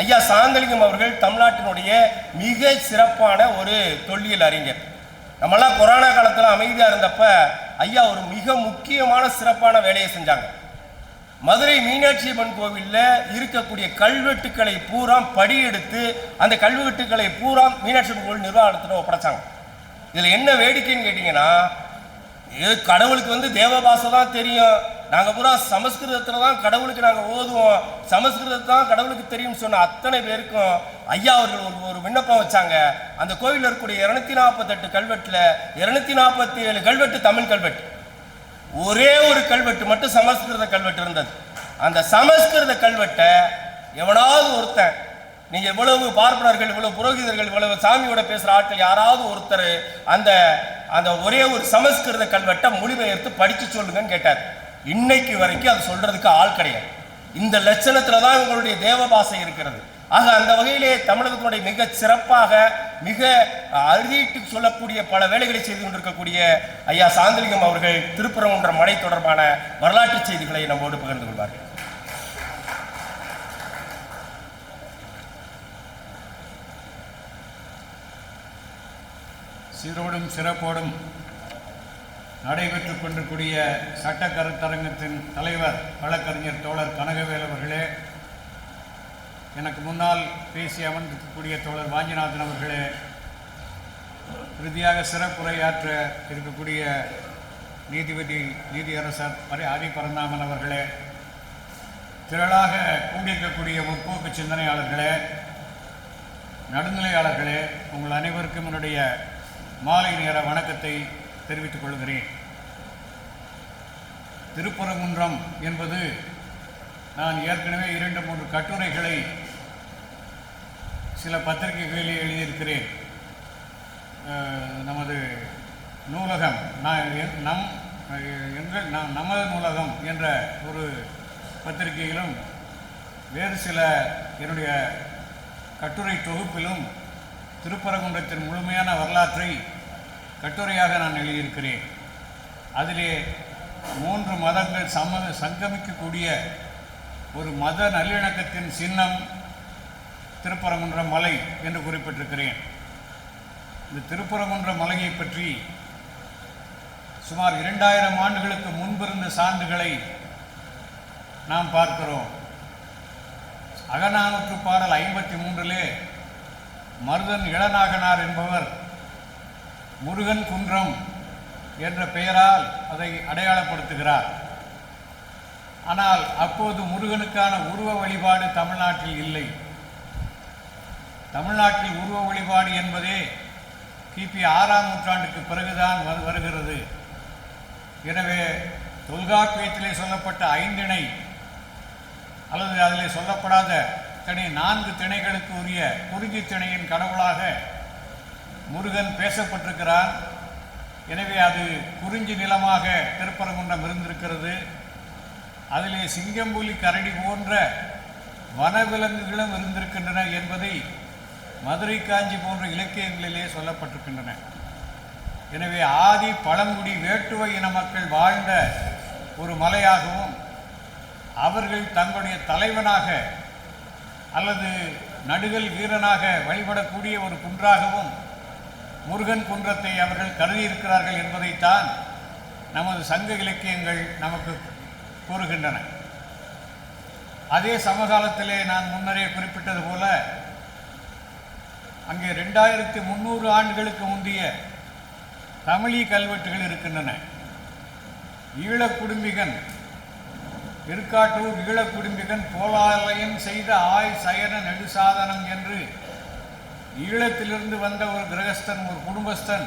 ஐயா சாந்தலிங்கம் அவர்கள் தமிழ்நாட்டினுடைய மிக சிறப்பான ஒரு தொல்லியல் அறிஞர். நம்மெல்லாம் கொரோனா காலத்தில் அமைதியாக இருந்தப்ப ஐயா ஒரு மிக முக்கியமான சிறப்பான வேலையை செஞ்சாங்க. மதுரை மீனாட்சி அம்மன் கோவிலில் இருக்கக்கூடிய கல்வெட்டுக்களை பூரா படியெடுத்து அந்த கல்வெட்டுக்களை பூரா மீனாட்சி அம்மன் கோவில் நிர்வாகத்தில் ஒப்படைச்சாங்க. இதில் என்ன வேடிக்கைன்னு கேட்டிங்கன்னா இது கடவுளுக்கு வந்து தேவபாசை தான் தெரியும். நாங்கள் பூரா சமஸ்கிருதத்தில் தான் கடவுளுக்கு நாங்கள் ஓதுவோம். சமஸ்கிருதத்தை தான் கடவுளுக்கு தெரியும்னு சொன்ன அத்தனை பேருக்கும் ஐயா அவர்கள் ஒரு ஒரு விண்ணப்பம் வச்சாங்க. அந்த கோவிலில் இருக்கக்கூடிய இரநூத்தி நாற்பத்தெட்டு கல்வெட்டில் இரநூத்தி நாற்பத்தி ஏழு கல்வெட்டு தமிழ் கல்வெட்டு. ஒரே ஒரு கல்வெட்டு மட்டும் சமஸ்கிருத கல்வெட்டு இருந்தது. அந்த சமஸ்கிருத கல்வெட்டை எவனாவது ஒருத்தன் நீங்கள் இவ்வளவு பார்ப்பனர்கள் இவ்வளவு புரோகிதர்கள் இவ்வளவு சாமியோட பேசுகிற ஆட்கள் யாராவது ஒருத்தர் அந்த அந்த ஒரே ஒரு சமஸ்கிருத கல்வெட்டை மொழிபெயர்த்து படித்து சொல்லுங்கன்னு கேட்டார். இன்னைக்கு வரைக்கும் அது சொல்றதுக்கு ஆள் கிடையாது. இந்த லட்சணத்துல தான் உங்களுடைய தேவபாசை இருக்கிறது. ஆக அந்த வகையிலே தமிழகத்தினுடைய மிக சிறப்பாக மிக அறுதிட்டு சொல்லக்கூடிய பல வேலைகளை செய்து கொண்டிருக்கக்கூடிய ஐயா சாந்தலிங்கம் அவர்கள் திருப்பரங்குன்ற மடை தொடர்பான வரலாற்று செய்திகளை நம்மோடு பகிர்ந்து கொள்வார்கள். சீரோடும் சிறப்போடும் நடைபெற்றுக் கொண்டிருக்கூடிய சட்ட கருத்தரங்கத்தின் தலைவர் வழக்கறிஞர் தோழர் கனகவேல் அவர்களே எனக்கு முன்னால் பேசி அமர்ந்திருக்கக்கூடிய தோழர் வாஞ்சிநாதன் அவர்களே இறுதியாக சிறப்புரையாற்ற இருக்கக்கூடிய நீதிபதி நீதியரசர் பரி ஆதி பரந்தாமன் அவர்களே திரளாக கூடியிருக்கக்கூடிய முற்போக்கு சிந்தனையாளர்களே நடுநிலையாளர்களே உங்கள் அனைவருக்கும் என்னுடைய மாலை நேர வணக்கத்தை தெரிவித்துக் கொள்கிறேன் திருப்பரங்குன்றம் என்பது நான் ஏற்கனவே இரண்டு மூன்று கட்டுரைகளை சில பத்திரிகைகளில் எழுதியிருக்கிறேன். நமது நூலகம் நான் நம் எங்கள் நம் நமது நூலகம் என்ற ஒரு பத்திரிகையிலும் வேறு சில என்னுடைய கட்டுரை தொகுப்பிலும் திருப்பரங்குன்றத்தின் முழுமையான வரலாற்றை கட்டுரையாக நான் எழுதியிருக்கிறேன். அதிலே மூன்று மதங்கள் சம சங்கமிக்கக்கூடிய ஒரு மத நல்லிணக்கத்தின் சின்னம் திருப்பரங்குன்ற மலை என்று குறிப்பிட்டிருக்கிறேன். இந்த திருப்பரங்குன்ற மலையை பற்றி சுமார் இரண்டாயிரம் ஆண்டுகளுக்கு முன்பிருந்த சான்றுகளை நாம் பார்க்கிறோம். அகநானூற்று பாடல் ஐம்பத்தி மூன்றிலே மருதன் இளநாகனார் என்பவர் முருகன் குன்றம் என்ற பெயரால் அதை அடையாளப்படுத்துகிறார். ஆனால் அப்போது முருகனுக்கான உருவ வழிபாடு தமிழ்நாட்டில் இல்லை. தமிழ்நாட்டில் உருவ வழிபாடு என்பதே கிபி ஆறாம் நூற்றாண்டுக்கு பிறகுதான் வருகிறது. எனவே தொல்காப்பியத்திலே சொல்லப்பட்ட ஐந்திணை அல்லது அதிலே சொல்லப்படாத திணை நான்கு திணைகளுக்கு உரிய குறிஞ்சி திணையின் கடவுளாக முருகன் பேசப்பட்டிருக்கிறான் எனவே அது குறிஞ்சி நிலமாக திருப்பரங்குன்றம் இருந்திருக்கிறது. அதிலே சிங்கம்புலி கரடி போன்ற வனவிலங்குகளும் இருந்திருக்கின்றன என்பதை மதுரை காஞ்சி போன்ற இலக்கியங்களிலே சொல்லப்பட்டிருக்கின்றன. எனவே ஆதி பழங்குடி வேட்டுவ இன மக்கள் வாழ்ந்த ஒரு மலையாகவும் அவர்கள் தங்களுடைய தலைவனாக அல்லது நடுகள் வீரனாக வழிபடக்கூடிய ஒரு குன்றாகவும் முருகன் குன்றத்தை அவர்கள் கருதியிருக்கிறார்கள் என்பதைத்தான் நமது சங்க இலக்கியங்கள் நமக்கு கூறுகின்றன. அதே சமகாலத்திலே நான் முன்னரே குறிப்பிட்டது போல அங்கே ரெண்டாயிரத்தி முந்நூறு ஆண்டுகளுக்கு முந்தைய தமிழி கல்வெட்டுகள் இருக்கின்றன. ஈழக் குடும்பிகன் இருக்காட்டூர் ஈழக் குடும்பிகன் போலாலயம் செய்த ஆய் சயன நெடுசாதனம் என்று ஈழத்திலிருந்து வந்த ஒரு கிரகஸ்தன் ஒரு குடும்பஸ்தன்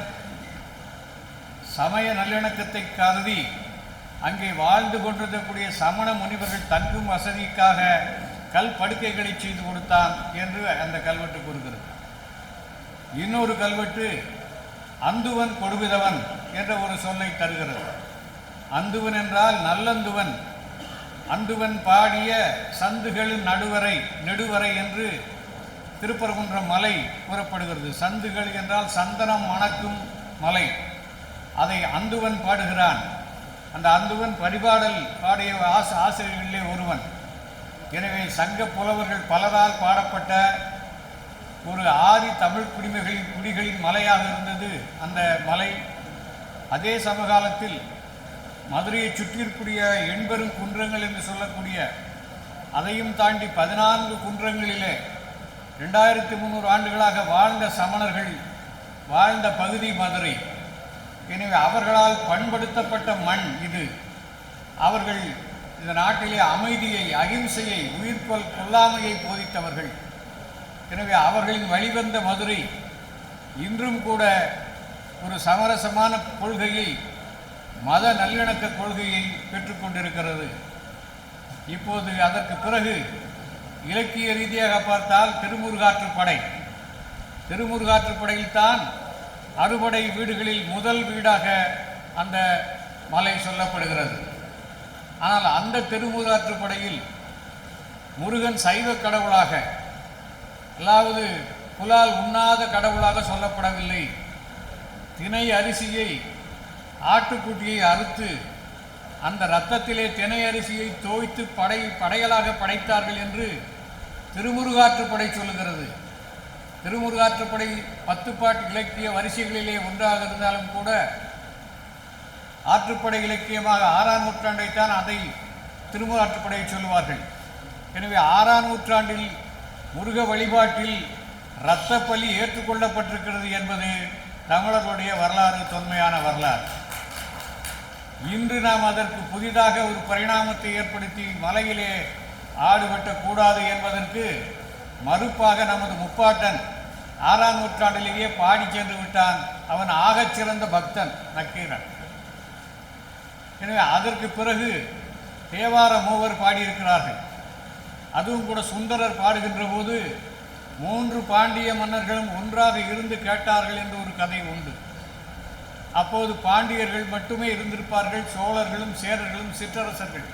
சமய நல்லிணக்கத்தை கருதி அங்கே வாழ்ந்து கொண்டிருக்கக்கூடிய சமண முனிவர்கள் தங்கும் வசதிக்காக கல் படுக்கைகளை செய்து கொடுத்தான் என்று அந்த கல்வெட்டு கூறுகிறது. இன்னொரு கல்வெட்டு அந்துவன் கொடுவிதவன் என்ற ஒரு சொல்லை தருகிறது. அந்துவன் என்றால் நல்லந்துவன். அந்துவன் பாடிய சந்துகளின் நடுவரை நெடுவரை என்று திருப்பரங்குன்றம் மலை கூறப்படுகிறது. சந்துகள் என்றால் சந்தனம் மணக்கும் மலை. அதை அந்துவன் பாடுகிறான். அந்த அந்துவன் பரிபாடல் பாடிய ஆச ஆசிரியர்களிலே ஒருவன். எனவே சங்க புலவர்கள் பலரால் பாடப்பட்ட ஒரு ஆதி தமிழ் குடிமைகளின் குடிகளின் மலையாக இருந்தது அந்த மலை. அதே சமகாலத்தில் மதுரையை சுற்றியிருக்கூடிய எண்பெரும் குன்றங்கள் என்று சொல்லக்கூடிய அதையும் தாண்டி பதினான்கு குன்றங்களிலே ரெண்டாயிரத்தி முந்நூறு ஆண்டுகளாக வாழ்ந்த சமணர்கள் வாழ்ந்த பகுதி மதுரை. எனவே அவர்களால் பண்படுத்தப்பட்ட மண் இது. அவர்கள் இந்த நாட்டிலே அமைதியை அகிம்சையை உயிர்கொல் கொல்லாமையை போதித்தவர்கள். எனவே அவர்களின் வழிவந்த மதுரை இன்றும் கூட ஒரு சமரசமான கொள்கையை மத நல்லிணக்க கொள்கையை பெற்றுக்கொண்டிருக்கிறது. இப்போது அதற்கு பிறகு இலக்கிய ரீதியாக பார்த்தால் திருமுருகாற்றுப் படை. திருமுருகாற்றுப் படையில்தான் அறுபடை வீடுகளில் முதல் வீடாக அந்த மலை சொல்லப்படுகிறது. ஆனால் அந்த திருமுருகாற்றுப் படையில் முருகன் சைவ கடவுளாக அதாவது புலால் உண்ணாத கடவுளாக சொல்லப்படவில்லை. தினை அரிசியை ஆட்டுக்குட்டியை அறுத்து அந்த இரத்தத்திலே தினை அரிசியை தோய்த்து படை படைகளாக படைத்தார்கள் என்று திருமுருகாற்றுப்படை சொல்லுகிறது. திருமுருகாற்றுப்படை பத்துப்பாட்டு இலக்கிய வரிசைகளிலே ஒன்றாக இருந்தாலும் கூட ஆற்றுப்படை இலக்கியமாக ஆறாம் நூற்றாண்டைத்தான் அதை திருமுருகாற்றுப்படையை சொல்லுவார்கள். எனவே ஆறாம் நூற்றாண்டில் முருக வழிபாட்டில் இரத்த பலி ஏற்றுக்கொள்ளப்பட்டிருக்கிறது என்பது தமிழர்களுடைய வரலாறு தொன்மையான வரலாறு. இன்று நாம் அதற்கு புதிதாக ஒரு பரிணாமத்தை ஏற்படுத்தி மலையிலே ஆடு வெட்டக்கூடாது என்பதற்கு மறுப்பாக நமது முப்பாட்டன் ஆறாம் நூற்றாண்டிலேயே பாடி சென்று விட்டான். அவன் ஆகச் சிறந்த பக்தன் நக்கீரன். எனவே அதற்கு பிறகு தேவார மூவர் பாடியிருக்கிறார்கள். அதுவும் கூட சுந்தரர் பாடுகின்ற போது மூன்று பாண்டிய மன்னர்களும் ஒன்றாக இருந்து கேட்டார்கள் என்று ஒரு கதை உண்டு. அப்போது பாண்டியர்கள் மட்டுமே இருந்திருப்பார்கள் சோழர்களும் சேரர்களும் சிற்றரசர்கள்.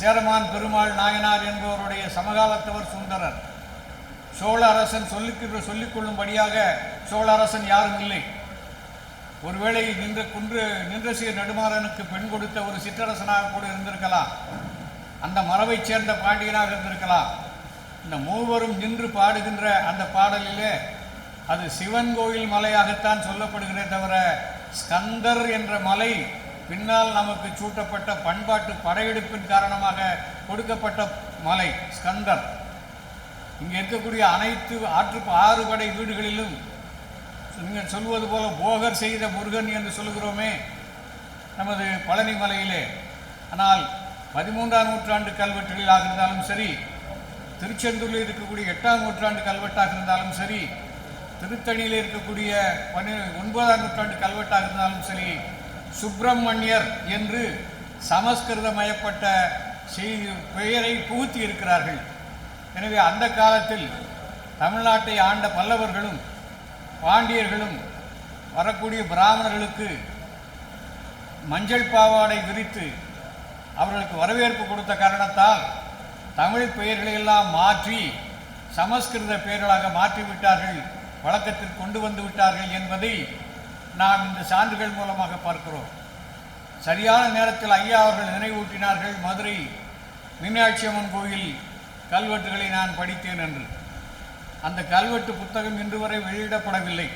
சேரமான் பெருமாள் நாயனார் என்பவருடைய சமகாலத்தவர் சுந்தரர். சோழ அரசன் சொல்லிக்கு சொல்லிக் கொள்ளும்படியாக சோழ அரசன் யாரும் இல்லை. ஒருவேளை நின்ற குன்று நின்றசீர் நெடுமாறனுக்கு பெண் கொடுத்த ஒரு சிற்றரசனாக கூட இருந்திருக்கலாம். அந்த மரபைச் சேர்ந்த பாண்டியனாக இருந்திருக்கலாம். இந்த மூவரும் நின்று பாடுகின்ற அந்த பாடலிலே அது சிவன் கோயில் மலையாகத்தான் சொல்லப்படுகிறே தவிர ஸ்கந்தர் என்ற மலை பின்னால் நமக்கு சூட்டப்பட்ட பண்பாட்டு படையெடுப்பின் காரணமாக கொடுக்கப்பட்ட மலை ஸ்கந்தர். இங்கே இருக்கக்கூடிய அனைத்து ஆற்று ஆறு படை வீடுகளிலும் நீங்கள் சொல்வது போல போகர் செய்த முருகன் என்று சொல்கிறோமே நமது பழனி மலையிலே. ஆனால் பதிமூன்றாம் நூற்றாண்டு கல்வெட்டுகளாக இருந்தாலும் சரி திருச்செந்தூரில் இருக்கக்கூடிய எட்டாம் நூற்றாண்டு கல்வெட்டாக இருந்தாலும் சரி திருத்தணியில் இருக்கக்கூடிய பனி ஒன்பதாம் நூற்றாண்டு கல்வெட்டாக இருந்தாலும் சரி சுப்பிரமணியர் என்று சமஸ்கிருதமயப்பட்ட செய்தி பெயரை புகுத்தி இருக்கிறார்கள். எனவே அந்த காலத்தில் தமிழ்நாட்டை ஆண்ட பல்லவர்களும் பாண்டியர்களும் வரக்கூடிய பிராமணர்களுக்கு மஞ்சள் பாவாடை விரித்து அவர்களுக்கு வரவேற்பு கொடுத்த காரணத்தால் தமிழ் பெயர்களை எல்லாம் மாற்றி சமஸ்கிருத பெயர்களாக மாற்றி விட்டார்கள் வழக்கத்தில் கொண்டு வந்து விட்டார்கள் என்பதை நாம் இந்த சான்றுகள் மூலமாக பார்க்கிறோம். சரியான நேரத்தில் ஐயா அவர்கள் நினைவூட்டினார்கள் மதுரை மீனாட்சி அம்மன் கோயில் கல்வெட்டுகளை நான் படித்தேன் என்று. அந்த கல்வெட்டு புத்தகம் இன்று வரை வெளியிடப்படவில்லை.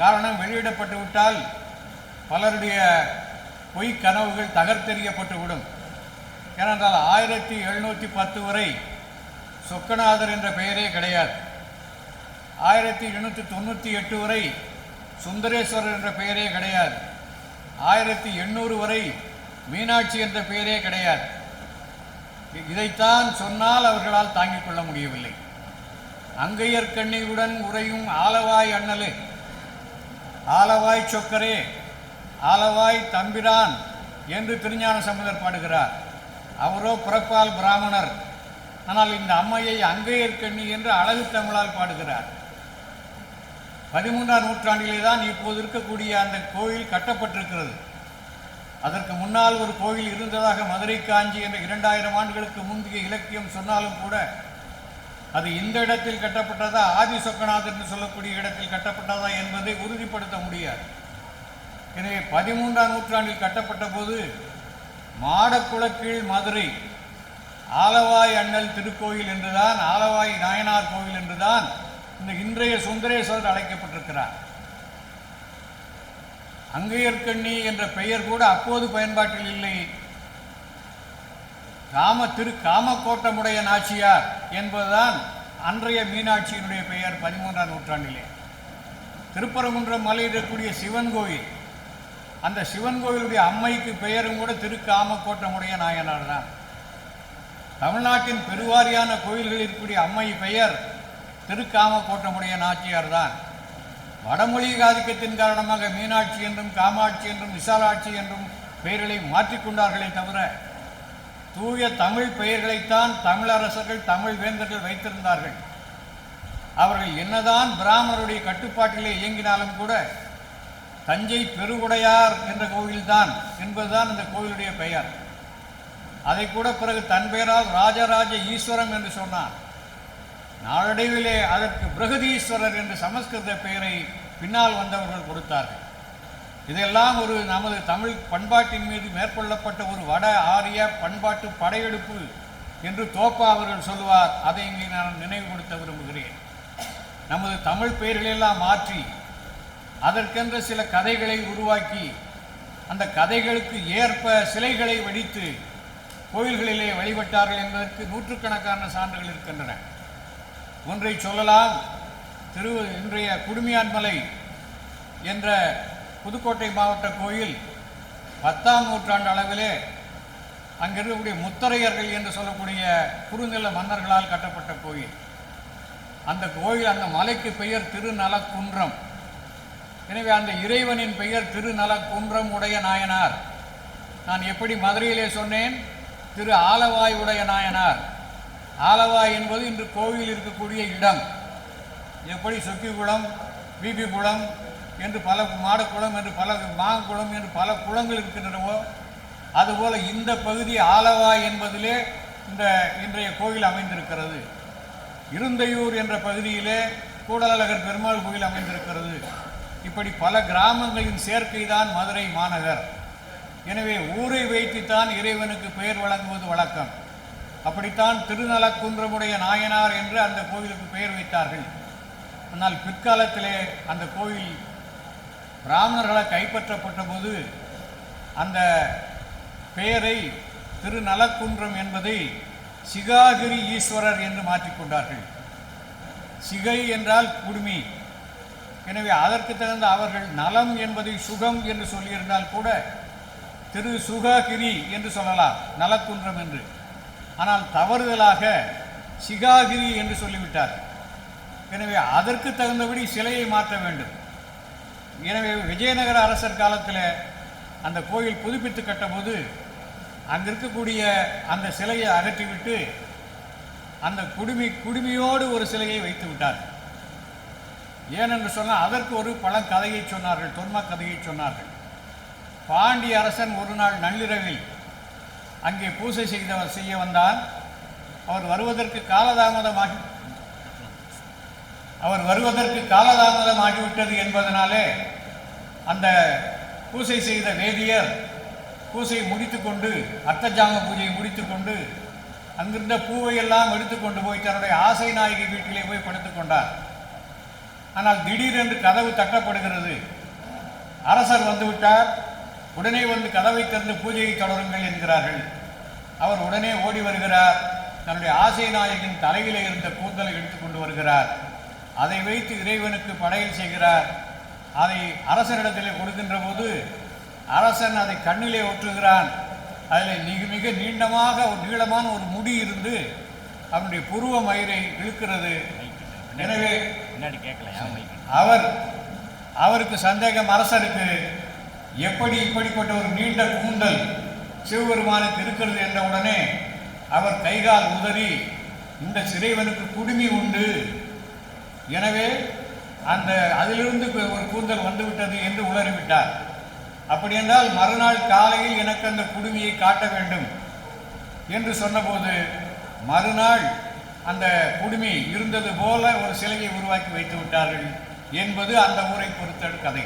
காரணம் வெளியிடப்பட்டு விட்டால் பலருடைய பொய் கனவுகள் தகர்த்தெறியப்பட்டுவிடும். ஏனென்றால் ஆயிரத்தி எழுநூற்றி பத்து வரை சொக்கநாதர் என்ற பெயரே கிடையாது. ஆயிரத்தி எண்ணூற்றி தொண்ணூற்றி எட்டு வரை சுந்தரேஸ்வரர் என்ற பெயரே கிடையாது. ஆயிரத்தி எண்ணூறு வரை மீனாட்சி என்ற பெயரே கிடையாது. இதைத்தான் சொன்னால் அவர்களால் தாங்கிக் கொள்ள முடியவில்லை. அங்கையர் கண்ணியுடன் உறையும் ஆலவாய் அண்ணலே ஆலவாய் சொக்கரே ஆலவாய் தம்பிரான் என்று திருஞான சம்பந்தர் பாடுகிறார். அவரோ பிறப்பால் பிராமணர். ஆனால் இந்த அம்மையை அங்கையர் கண்ணி என்று அழகு தமிழால் பாடுகிறார். பதிமூன்றாம் நூற்றாண்டிலே தான் இப்போது இருக்கக்கூடிய அந்த கோயில் கட்டப்பட்டிருக்கிறது. அதற்கு முன்னால் ஒரு கோயில் இருந்ததாக மதுரை காஞ்சி என்ற இரண்டாயிரம் ஆண்டுகளுக்கு முந்தைய இலக்கியம் சொன்னாலும் கூட அது இந்த இடத்தில் கட்டப்பட்டதா ஆதி சொக்கநாதர் என்று சொல்லக்கூடிய இடத்தில் கட்டப்பட்டதா என்பதை உறுதிப்படுத்த முடியாது. எனவே பதிமூன்றாம் நூற்றாண்டில் கட்டப்பட்ட போது மாடக்குளக்கீழ் மதுரை ஆலவாய் அண்ணல் திருக்கோயில் என்றுதான் ஆலவாய் நாயனார் கோயில் என்றுதான் இந்த இன்றைய சுந்தரேஸ்வரர் அழைக்கப்பட்டிருக்கிறார். அங்கையர்கண்ணி என்ற பெயர் கூட அப்போது பயன்பாட்டில் இல்லை. காம திரு காமக்கோட்டமுடைய நாச்சியார் என்பதுதான் அன்றைய மீனாட்சியினுடைய பெயர் பதிமூன்றாம் நூற்றாண்டிலே. திருப்பரங்குன்றம் மலையில் இருக்கக்கூடிய சிவன் கோயில். அந்த சிவன் கோயிலுடைய அம்மைக்கு பெயரும் கூட திருக்காமக்கோட்டமுடைய நாயனார் தான் தமிழ்நாட்டின் பெருவாரியான கோயில்களில் இருக்கக்கூடிய அம்மை பெயர் திருக்காமக்கோட்டமுடைய நாச்சியார் தான். வடமொழி ஆதிக்கத்தின் காரணமாக மீனாட்சி என்றும் காமாட்சி என்றும் விசாலாட்சி என்றும் பெயர்களை மாற்றிக்கொண்டார்களே தவிர தூய தமிழ் பெயர்களைத்தான் தமிழரசர்கள் தமிழ் வேந்தர்கள் வைத்திருந்தார்கள். அவர்கள் என்னதான் பிராமணருடைய கட்டுப்பாட்டிலே இயங்கினாலும் கூட தஞ்சை பெருவுடையார் என்ற கோவில்தான் என்பதுதான் இந்த கோவிலுடைய பெயர். அதை கூட பிறகு தன் பெயரால் ராஜராஜ ஈஸ்வரம் என்று சொன்னான். நாளடைவிலே அதற்கு பிரகதீஸ்வரர் என்று சமஸ்கிருத பெயரை பின்னால் வந்தவர்கள் கொடுத்தார்கள். இதெல்லாம் ஒரு நமது தமிழ் பண்பாட்டின் மீது மேற்கொள்ளப்பட்ட ஒரு வட ஆரிய பண்பாட்டு படையெடுப்பு என்று தோப்பா அவர்கள் சொல்லுவார். அதை இங்கே நான் நினைவுபடுத்த விரும்புகிறேன். நமது தமிழ் பெயர்களெல்லாம் மாற்றி அதற்கென்ற சில கதைகளை உருவாக்கி அந்த கதைகளுக்கு ஏற்ப சிலைகளை வடித்து கோயில்களிலே வழிபட்டார்கள் என்பதற்கு நூற்றுக்கணக்கான சான்றுகள் இருக்கின்றன. ஒன்றை சொல்லலாம். திரு இன்றைய குடுமியான்மலை என்ற புதுக்கோட்டை மாவட்ட கோயில் பத்தாம் நூற்றாண்டு அளவிலே அங்கிருக்கக்கூடிய முத்தரையர்கள் என்று சொல்லக்கூடிய குறுநில மன்னர்களால் கட்டப்பட்ட கோயில். அந்த கோயில் அந்த மலைக்கு பெயர் திருநலக்குன்றம். எனவே அந்த இறைவனின் பெயர் திருநலக்குன்றம் உடைய நாயனார். நான் எப்படி மதுரையிலே சொன்னேன்? திரு ஆலவாய் உடைய நாயனார். ஆலவா என்பது இன்று கோவில் இருக்கக்கூடிய இடம். எப்படி சொக்கிக்குளம் பிபி குளம் என்று பல மாடக்குளம் என்று பல மாங்குளம் என்று பல குளங்கள் இருக்கின்றனவோ அதுபோல் இந்த பகுதி ஆலவாய் என்பதிலே இந்த இன்றைய கோயில் அமைந்திருக்கிறது. இருந்தையூர் என்ற பகுதியிலே கூடலழகர் பெருமாள் கோயில் அமைந்திருக்கிறது. இப்படி பல கிராமங்களின் சேர்க்கை தான் மதுரை மாநகர். எனவே ஊரை வைத்துத்தான் இறைவனுக்கு பெயர் வழங்குவது வழக்கம். அப்படித்தான் திருநலக்குன்றமுடைய நாயனார் என்று அந்த கோவிலுக்கு பெயர் வைத்தார்கள். ஆனால் பிற்காலத்திலே அந்த கோயில் பிராமணர்களால் கைப்பற்றப்பட்ட போது அந்த பெயரை திருநலக்குன்றம் என்பதை சிகாகிரி ஈஸ்வரர் என்று மாற்றிக்கொண்டார்கள் சிகை என்றால் குடுமி. எனவே அதற்கு தகுந்த அவர்கள் நலம் என்பதை சுகம் என்று சொல்லியிருந்தால் கூட திரு சுககிரி என்று சொல்லலாம் நலக்குன்றம் என்று. ஆனால் தவறுதலாக சிகாகிரி என்று சொல்லிவிட்டார். எனவே அதற்கு தகுந்தபடி சிலையை மாற்ற வேண்டும். எனவே விஜயநகர அரசர் காலத்தில் அந்த கோயில் புதுப்பித்து கட்டபோது அங்கே இருக்கக்கூடிய அந்த சிலையை அகற்றிவிட்டு அந்த குடுமி குடுமியோடு ஒரு சிலையை வைத்து விட்டார். ஏனென்று சொன்னால் அதற்கு ஒரு பழங்கதையை சொன்னார்கள் தொன்ம கதையை சொன்னார்கள். பாண்டிய அரசன் ஒரு நாள் நள்ளிரவில் அங்கே பூசை செய்தவர் செய்ய வந்தான் அவர் வருவதற்கு காலதாமதமாகி அவர் வருவதற்கு காலதாமதமாகிவிட்டது என்பதனாலே அந்த பூசை செய்த வேதியர் பூசையை முடித்துக்கொண்டு அர்த்தஜாம பூஜையை முடித்துக்கொண்டு அங்கிருந்த பூவை எல்லாம் எடுத்துக்கொண்டு போய் தன்னுடைய ஆசை நாயகி வீட்டிலே போய் படுத்துக் கொண்டார். ஆனால் திடீரென்று கதவு தட்டப்படுகிறது. அரசர் வந்துவிட்டார் உடனே வந்து கதவை திறந்து பூஜையை தொடருங்கள் என்கிறார்கள். அவர் உடனே ஓடி வருகிறார். தன்னுடைய ஆசை நாயகின் தலையிலே இருந்த கூந்தலை எடுத்துக்கொண்டு வருகிறார். அதை வைத்து இறைவனுக்கு படையல் செய்கிறார். அதை அரசனிடத்திலே கொடுக்கின்ற போது அரசன் அதை கண்ணிலே ஒற்றுகிறான் அதில் மிக மிக நீண்டமாக ஒரு நீளமான ஒரு முடி இருந்து அவனுடைய புருவ மயிரை இழுக்கிறது. எனவே அவர் அவருக்கு சந்தேகம் அரசருக்கு. எப்படி இப்படிப்பட்ட ஒரு நீண்ட கூந்தல் சிவபெருமானுக்கு இருக்கிறது என்ற உடனே அவர் கைகால் உதறி இந்த சிறைவனுக்கு குடுமி உண்டு. எனவே அந்த அதிலிருந்து ஒரு கூந்தல் வந்துவிட்டது என்று உளறிவிட்டார். அப்படி என்றால் மறுநாள் காலையில் எனக்கு அந்த குடுமியை காட்ட வேண்டும் என்று சொன்னபோது மறுநாள் அந்த குடுமி இருந்தது போல ஒரு சிலையை உருவாக்கி வைத்து விட்டார்கள் என்பது அந்த ஊரை பொறுத்த கதை.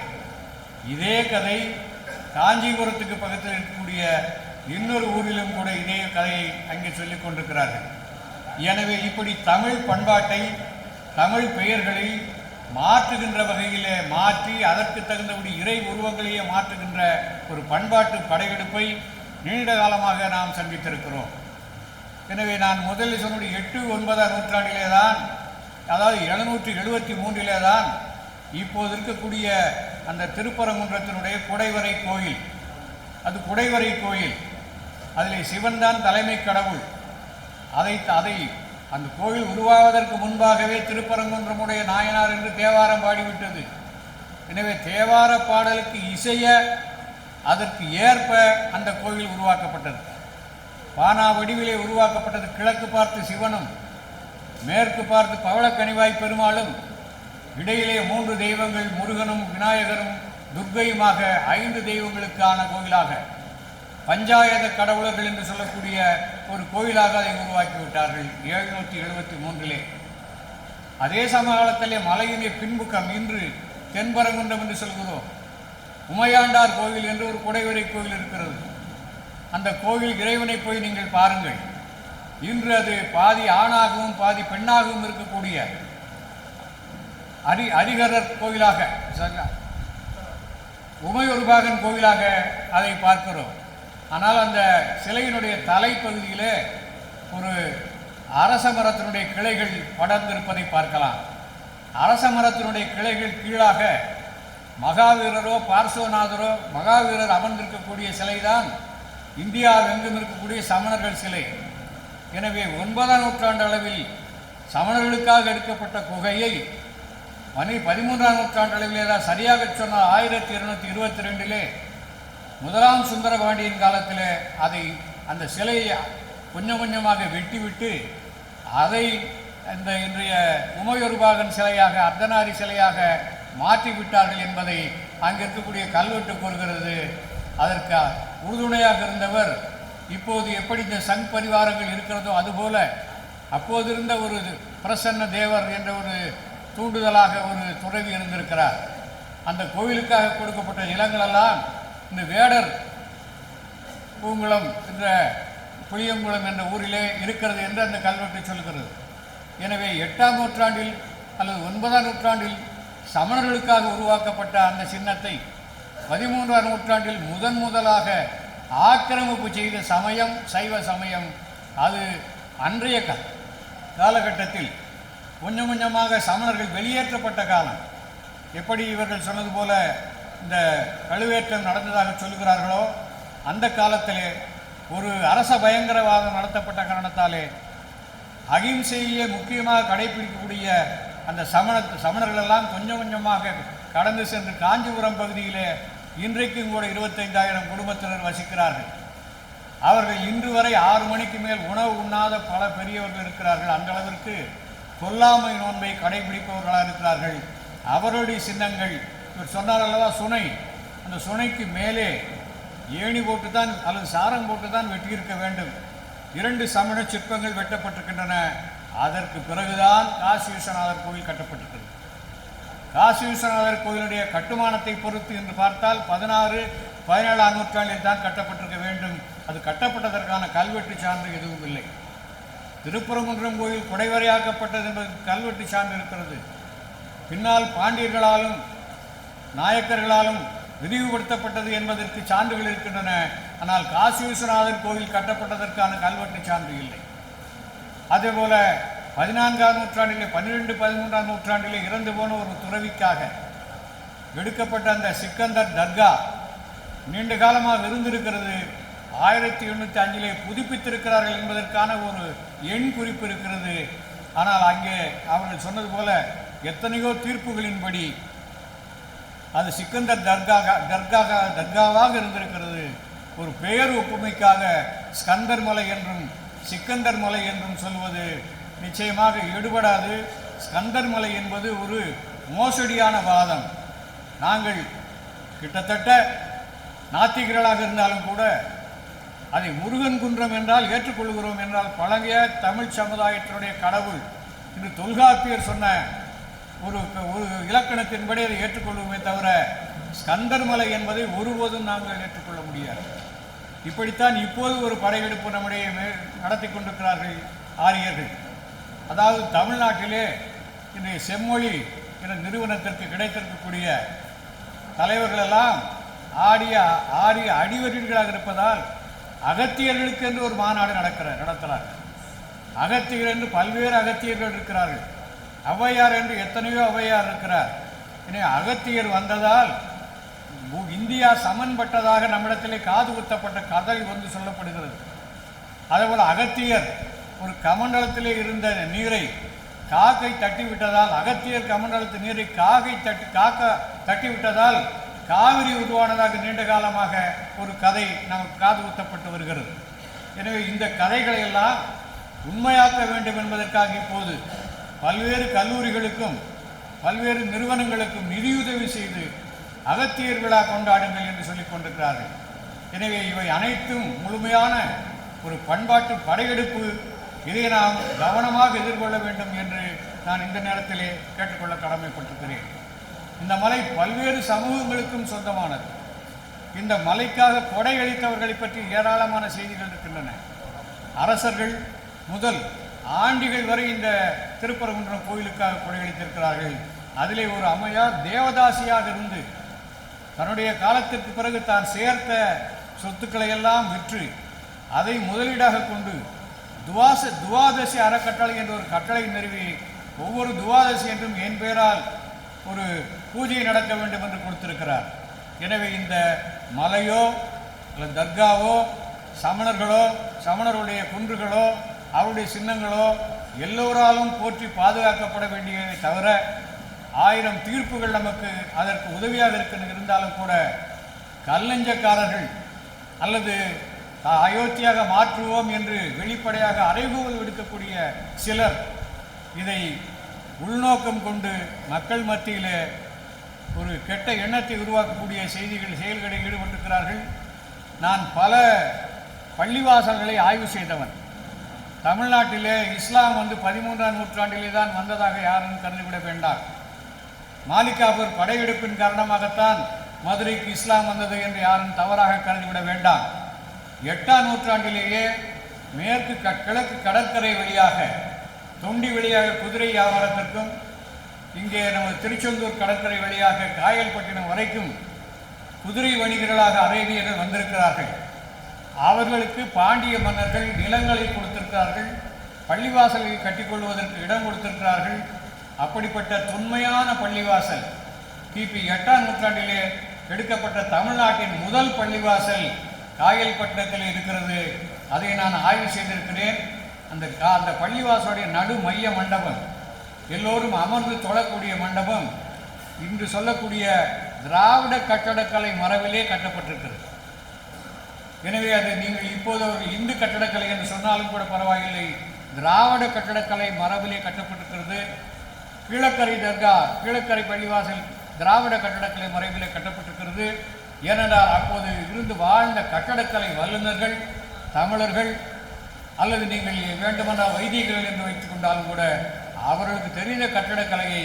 இதே கதை காஞ்சிபுரத்துக்கு பக்கத்தில் இருக்கக்கூடிய இன்னொரு ஊரிலும் கூட இதே கதையை அங்கே சொல்லிக் கொண்டிருக்கிறார்கள். எனவே இப்படி தமிழ் பண்பாட்டை தமிழ் பெயர்களை மாற்றுகின்ற வகையிலே மாற்றி அதற்கு தகுந்தபடி இறை உருவங்களையே மாற்றுகின்ற ஒரு பண்பாட்டு படையெடுப்பை நீண்ட காலமாக நாம் சந்தித்திருக்கிறோம். எனவே நான் முதலில் சொன்ன எட்டு ஒன்பதாம் நூற்றாண்டிலே தான் அதாவது எழுநூற்றி எழுபத்தி மூன்றிலே தான் இப்போது இருக்கக்கூடிய அந்த திருப்பரங்குன்றத்தினுடைய குடைவரை கோயில். அது குடைவரை கோயில். அதில் சிவன் தான் தலைமை கடவுள். அதை அதை அந்த கோயில் உருவாவதற்கு முன்பாகவே திருப்பரங்குன்றமுடைய நாயனார் என்று தேவாரம் பாடிவிட்டது. எனவே தேவார பாடலுக்கு இசைய அதற்கு ஏற்ப அந்த கோயில் உருவாக்கப்பட்டது. பானா வடிவிலே உருவாக்கப்பட்டது கிழக்கு பார்த்து சிவனும் மேற்கு பார்த்து பவளக்கனிவாய் பெருமாளும் இடையிலே மூன்று தெய்வங்கள் முருகனும் விநாயகரும் துர்க்கையுமாக ஐந்து தெய்வங்களுக்கான கோயிலாக. பஞ்சாயத கடவுளர்கள் என்று சொல்லக்கூடிய ஒரு கோயிலாக அதை உருவாக்கி விட்டார்கள் எழுநூற்றி எழுபத்தி மூன்றிலே. அதே சமகாலத்திலே மலையிலே பின்புக்கம் இன்று தென்பரங்குன்றம் என்று சொல்கிறோம். உமையாண்டார் கோவில் என்று ஒரு குடைவரை கோவில் இருக்கிறது. அந்த கோவில் இறைவனை போய் நீங்கள் பாருங்கள். இன்று அது பாதி ஆணாகவும் பாதி பெண்ணாகவும் இருக்கக்கூடிய அரி அரிகரர் கோயிலாக சரியா? உமையொருபாகன் கோவிலாக அதை பார்க்கிறோம். ஆனால் அந்த சிலையினுடைய தலைப்பகுதியிலே ஒரு அரச மரத்தினுடைய கிளைகள் படர்ந்திருப்பதை பார்க்கலாம். அரச மரத்தினுடைய கிளைகள் கீழாக மகாவீரரோ பார்சுவநாதரோ மகாவீரர் அமர்ந்திருக்கக்கூடிய சிலைதான் இந்தியாவெங்கும் இருக்கக்கூடிய சமணர்கள் சிலை. எனவே ஒன்பதாம் நூற்றாண்டு அளவில் சமணர்களுக்காக எடுக்கப்பட்ட குகையை மணி பதிமூன்றாம் நூற்றாண்டளவிலே தான் சரியாக சொன்னால் ஆயிரத்தி இருநூத்தி இருபத்தி ரெண்டிலே முதலாம் சுந்தரபாண்டியின் காலத்தில் அதை அந்த சிலையை கொஞ்சம் கொஞ்சமாக வெட்டிவிட்டு அதை இந்த இன்றைய உமையொருபாகன் சிலையாக அர்த்தநாரி சிலையாக மாற்றி விட்டார்கள் என்பதை அங்கே இருக்கக்கூடிய கல்வெட்டு கூறுகிறது. அதற்கு உறுதுணையாக இருந்தவர் இப்போது எப்படி இந்த சங் பரிவாரங்கள் இருக்கிறதோ அதுபோல அப்போது இருந்த ஒரு பிரசன்ன தேவர் என்ற ஒரு தூண்டுதலாக ஒரு துறவி இருந்திருக்கிறார். அந்த கோவிலுக்காக கொடுக்கப்பட்ட நிலங்களெல்லாம் இந்த வேடர் பூங்குளம் என்ற புளியங்குளம் என்ற ஊரிலே இருக்கிறது என்று அந்த கல்வெட்டு சொல்கிறது. எனவே எட்டாம் நூற்றாண்டில் அல்லது ஒன்பதாம் நூற்றாண்டில் சமணர்களுக்காக உருவாக்கப்பட்ட அந்த சின்னத்தை பதிமூன்றாம் நூற்றாண்டில் முதன் முதலாக ஆக்கிரமிப்பு செய்த சமயம் சைவ சமயம் அது அன்றைய காலகட்டத்தில் கொஞ்சம் கொஞ்சமாக சமணர்கள் வெளியேற்றப்பட்ட காலம். எப்படி இவர்கள் சொன்னது போல இந்த கழுவேற்றம் நடந்ததாக சொல்கிறார்களோ அந்த காலத்திலே ஒரு அரச பயங்கரவாதம் நடத்தப்பட்ட காரணத்தாலே அகிம்சையே முக்கியமாக கடைபிடிக்கக்கூடிய அந்த சமண சமணர்களெல்லாம் கொஞ்சம் கொஞ்சமாக கடந்து சென்று காஞ்சிபுரம் பகுதியிலே இன்றைக்கும் கூட இருபத்தைந்தாயிரம் குடும்பத்தினர் வசிக்கிறார்கள். அவர்கள் இன்று வரை ஆறு மணிக்கு மேல் உணவு உண்ணாத பல பெரியவர்கள் இருக்கிறார்கள். அந்த அளவிற்கு கொல்லாமை நோன்பை கடைபிடிப்பவர்களாக இருக்கிறார்கள். அவருடைய சின்னங்கள் இவர் சொன்னார் அல்லவா சுனை. அந்த சுனைக்கு மேலே ஏணி போட்டு தான் அல்லது சாரம் போட்டு தான் வெட்டியிருக்க வேண்டும். இரண்டு சமண சிற்பங்கள் வெட்டப்பட்டிருக்கின்றன. அதற்கு பிறகுதான் காசி விஸ்வநாதர் கோவில் கட்டப்பட்டிருக்கிறது. காசி விஸ்வநாதர் கோயிலுடைய கட்டுமானத்தை பொறுத்து என்று பார்த்தால் பதினாறு பதினேழாம் நூற்றாண்டில் தான் கட்டப்பட்டிருக்க வேண்டும். அது கட்டப்பட்டதற்கான கல்வெட்டு சான்று எதுவும் இல்லை. திருப்பரங்குன்றம் கோயில் குடைவரையாக்கப்பட்டது என்பதற்கு கல்வெட்டு சான்று இருக்கிறது பின்னால் பாண்டியர்களாலும் நாயக்கர்களாலும் விரிவுபடுத்தப்பட்டது என்பதற்கு சான்றுகள் இருக்கின்றன. ஆனால் காசி விஸ்வநாதர் கோவில் கட்டப்பட்டதற்கான கல்வெட்டு சான்று இல்லை. அதேபோல பதினான்காம் நூற்றாண்டிலே பன்னிரெண்டு பதிமூன்றாம் நூற்றாண்டிலே இறந்து போன ஒரு துறவிக்காக எடுக்கப்பட்ட அந்த சிக்கந்தர் தர்கா நீண்ட காலமாக இருந்திருக்கிறது. ஆயிரத்தி எண்ணூற்றி அஞ்சிலே புதுப்பித்திருக்கிறார்கள் என்பதற்கான ஒரு எண் குறிப்பு இருக்கிறது. ஆனால் அங்கே அவர்கள் சொன்னது போல எத்தனையோ தீர்ப்புகளின்படி அது சிக்கந்தர் தர்கா தர்காக தர்காவாக இருந்திருக்கிறது. ஒரு பெயர் ஒப்புமைக்காக ஸ்கந்தர் மலை என்றும் சிக்கந்தர் மலை என்றும் சொல்வது நிச்சயமாக எடுபடாது. ஸ்கந்தர் மலை என்பது ஒரு மோசடியான வாதம். நாங்கள் கிட்டத்தட்ட நாத்திகர்களாக இருந்தாலும் கூட அதை முருகன் குன்றம் என்றால் ஏற்றுக்கொள்கிறோம் என்றால் பழங்கிய தமிழ் சமுதாயத்தினுடைய கடவுள். என்று தொல்காப்பியர் சொன்ன ஒரு ஒரு இலக்கணத்தின்படி அதை ஏற்றுக்கொள்வோமே தவிர ஸ்கந்தர்மலை என்பதை ஒருபோதும் நாங்கள் ஏற்றுக்கொள்ள முடியாது. இப்படித்தான் இப்போது ஒரு படையெடுப்பு நம்முடைய நடத்தி கொண்டிருக்கிறார்கள் ஆரியர்கள். அதாவது தமிழ்நாட்டிலே இன்றைய செம்மொழி என்ற நிறுவனத்திற்கு கிடைத்திருக்கக்கூடிய தலைவர்களெல்லாம் ஆடிய ஆரிய அடிவர்களாக இருப்பதால் அகத்தியர்களுக்கு என்று ஒரு மாநாடு நடக்கிறார் நடத்துகிறார் அகத்தியர் என்று பல்வேறு அகத்தியர்கள் இருக்கிறார்கள். ஔவையார் என்று எத்தனையோ ஔவையார் இருக்கிறார். இனி அகத்தியர் வந்ததால் இந்தியா சமன்பட்டதாக நம்மிடத்திலே காது குத்தப்பட்ட கதை வந்து சொல்லப்படுகிறது. அதேபோல் அகத்தியர் ஒரு கமண்டலத்திலே இருந்த நீரை காக்கை தட்டி விட்டதால் அகத்தியர் கமண்டலத்து நீரை காக்கை தட்டி காக்க தட்டி விட்டதால் காவிரி உருவானதாக நீண்ட காலமாக ஒரு கதை நமக்கு காது ஊத்தப்பட்டு வருகிறது. எனவே இந்த கதைகளை எல்லாம் உண்மையாக்க வேண்டும் என்பதற்காக இப்போது பல்வேறு கல்லூரிகளுக்கும் பல்வேறு நிறுவனங்களுக்கும் நிதியுதவி செய்து அகத்தியர் விழா கொண்டாடுங்கள் என்று சொல்லிக் கொண்டிருக்கிறார்கள். எனவே இவை அனைத்தும் முழுமையான ஒரு பண்பாட்டு படையெடுப்பு. இதை நாம் கவனமாக எதிர்கொள்ள வேண்டும் என்று நான் இந்த நேரத்திலே கேட்டுக்கொள்ள கடமைப்பட்டிருக்கிறேன். இந்த மலை பல்வேறு சமூகங்களுக்கும் சொந்தமானது. இந்த மலைக்காக கொடையளித்தவர்களை பற்றி ஏராளமான செய்திகள் இருக்கின்றன. அரசர்கள் முதல் ஆண்டிகள் வரை இந்த திருப்பரங்குன்றம் கோயிலுக்காக கொடையளித்திருக்கிறார்கள் அதிலே ஒரு அம்மையார் தேவதாசியாக இருந்து தன்னுடைய காலத்திற்கு பிறகு தான் சேர்த்த சொத்துக்களை எல்லாம் விற்று அதை முதலீடாக கொண்டு துவாச துவாதசி அறக்கட்டளை என்ற ஒரு கட்டளை நிறுவி ஒவ்வொரு துவாதசி என்றும் என் பெயரால் ஒரு பூஜை நடக்க வேண்டும் என்று கொடுத்திருக்கிறார். எனவே இந்த மலையோ அல்லது தர்காவோ சமணர்களோ சமணருடைய குன்றுகளோ அவருடைய சின்னங்களோ எல்லோராலும் போற்றி பாதுகாக்கப்பட வேண்டியதை தவிர ஆயிரம் தீர்ப்புகள் நமக்கு அதற்கு உதவியாக இருக்க இருந்தாலும் கூட கல்லஞ்சக்காரர்கள் அல்லது அயோத்தியாக மாற்றுவோம் என்று வெளிப்படையாக அறைகூவல் விடுக்கக்கூடிய சிலர் இதை உள்நோக்கம் கொண்டு மக்கள் மத்தியில் ஒரு கெட்ட எண்ணத்தை உருவாக்கக்கூடிய செய்திகள் செயல்களில் ஈடுபட்டிருக்கிறார்கள். நான் பல பள்ளிவாசல்களை ஆய்வு செய்தவன். தமிழ்நாட்டிலே இஸ்லாம் வந்து பதிமூன்றாம் நூற்றாண்டிலே தான் வந்ததாக யாரும் கருதிவிட வேண்டாம். மாலிகாபூர் படையெடுப்பின் காரணமாகத்தான் மதுரைக்கு இஸ்லாம் வந்தது என்று யாரும் தவறாக கருதிவிட வேண்டாம். எட்டாம் நூற்றாண்டிலேயே மேற்கு கிழக்கு கடற்கரை வழியாக தொண்டி வழியாக குதிரை வியாபாரத்திற்கும் இங்கே நமது திருச்செந்தூர் கடற்கரை வழியாக காயல்பட்டினம் வரைக்கும் குதிரை வணிகர்களாக அரேபியர்கள் வந்திருக்கிறார்கள். அவர்களுக்கு பாண்டிய மன்னர்கள் நிலங்களை கொடுத்திருக்கிறார்கள். பள்ளிவாசலில் கட்டிக்கொள்வதற்கு இடம் கொடுத்திருக்கிறார்கள். அப்படிப்பட்ட தொன்மையான பள்ளிவாசல் கிபி எட்டாம் நூற்றாண்டிலே எடுக்கப்பட்ட தமிழ்நாட்டின் முதல் பள்ளிவாசல் காயல்பட்டினத்தில் இருக்கிறது. அதை நான் ஆய்வு செய்திருக்கிறேன். அந்த கா- அந்த பள்ளிவாசலுடைய நடு மைய மண்டபம். எல்லோரும் அமர்ந்து தொழக்கூடிய மண்டபம் இன்று சொல்லக்கூடிய திராவிட கட்டடக்கலை மரபிலே கட்டப்பட்டிருக்கிறது. எனவே அது நீங்கள் இப்போது ஒரு இந்து கட்டடக்கலை என்று சொன்னாலும் கூட பரவாயில்லை. திராவிட கட்டடக்கலை மரபிலே கட்டப்பட்டிருக்கிறது. கீழக்கரை தர்கா கீழக்கரை பள்ளிவாசல் திராவிட கட்டடக்கலை மரபிலே கட்டப்பட்டிருக்கிறது. ஏனென்றால் அப்போது இருந்து வாழ்ந்த கட்டடக்கலை வல்லுநர்கள் தமிழர்கள் அல்லது நீங்கள் வேண்டுமென்றால் வைத்தியர்கள் என்று வைத்துக் கொண்டாலும் கூட அவர்களுக்கு தெரிந்த கட்டடக்கலையை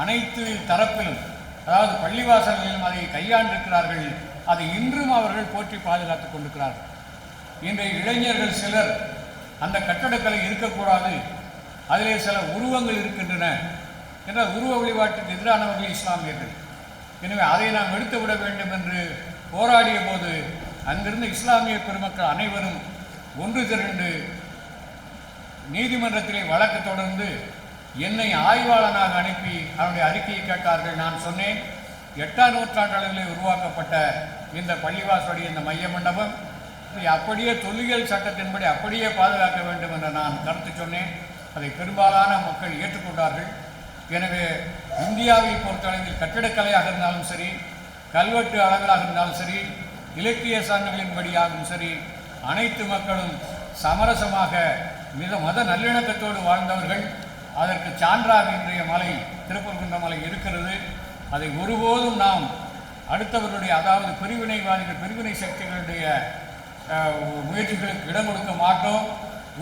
அனைத்து தரப்பிலும் அதாவது பள்ளிவாசல்களிலும் அதை கையாண்டிருக்கிறார்கள். அதை இன்றும் அவர்கள் போற்றி பாதுகாத்துக் கொண்டிருக்கிறார்கள் இன்றைய இளைஞர்கள் சிலர் அந்த கட்டடக்கலை இருக்கக்கூடாது. அதிலே சில உருவங்கள் இருக்கின்றன என்ற உருவ வழிபாட்டுக்கு எதிரானவர்கள் இஸ்லாமியர்கள். எனவே அதை நாம் எடுத்து விட வேண்டும் என்று போராடிய போது அங்கிருந்து இஸ்லாமிய பெருமக்கள் அனைவரும் ஒன்று திரண்டு நீதிமன்றத்திலே வழக்கு தொடர்ந்து என்னை ஆய்வாளனாக அனுப்பி அவருடைய அறிக்கையை கேட்டார்கள். நான் சொன்னேன் எட்டாம் நூற்றாண்டளவில் உருவாக்கப்பட்ட இந்த பள்ளிவாசலுடைய இந்த மைய மண்டபம் அப்படியே தொல்லியல் சட்டத்தின்படி அப்படியே பாதுகாக்க வேண்டும் என்று நான் கருத்து சொன்னேன். அதை பெரும்பாலான மக்கள் ஏற்றுக்கொண்டார்கள். எனவே இந்தியாவை பொறுத்தளவில் கட்டிடக்கலையாக இருந்தாலும் சரி கல்வெட்டு அளவிலாக இருந்தாலும் சரி இலக்கிய சான்றுகளின்படியாகவும் சரி அனைத்து மக்களும் சமரசமாக மிக மத நல்லிணக்கத்தோடு வாழ்ந்தவர்கள். அதற்கு சான்றாக இன்றைய மலை திருப்பரங்குன்ற மலை இருக்கிறது. அதை ஒருபோதும் நாம் அடுத்தவர்களுடைய அதாவது பிரிவினைவாதிகள் பிரிவினை சக்திகளுடைய முயற்சிகளுக்கு இடம் கொடுக்க மாட்டோம்.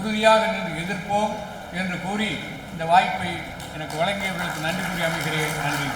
உறுதியாக நின்று எதிர்ப்போம் என்று கூறி இந்த வாய்ப்பை எனக்கு வழங்கியவர்களுக்கு நன்றி கூறி அமைகிறேன். நன்றி.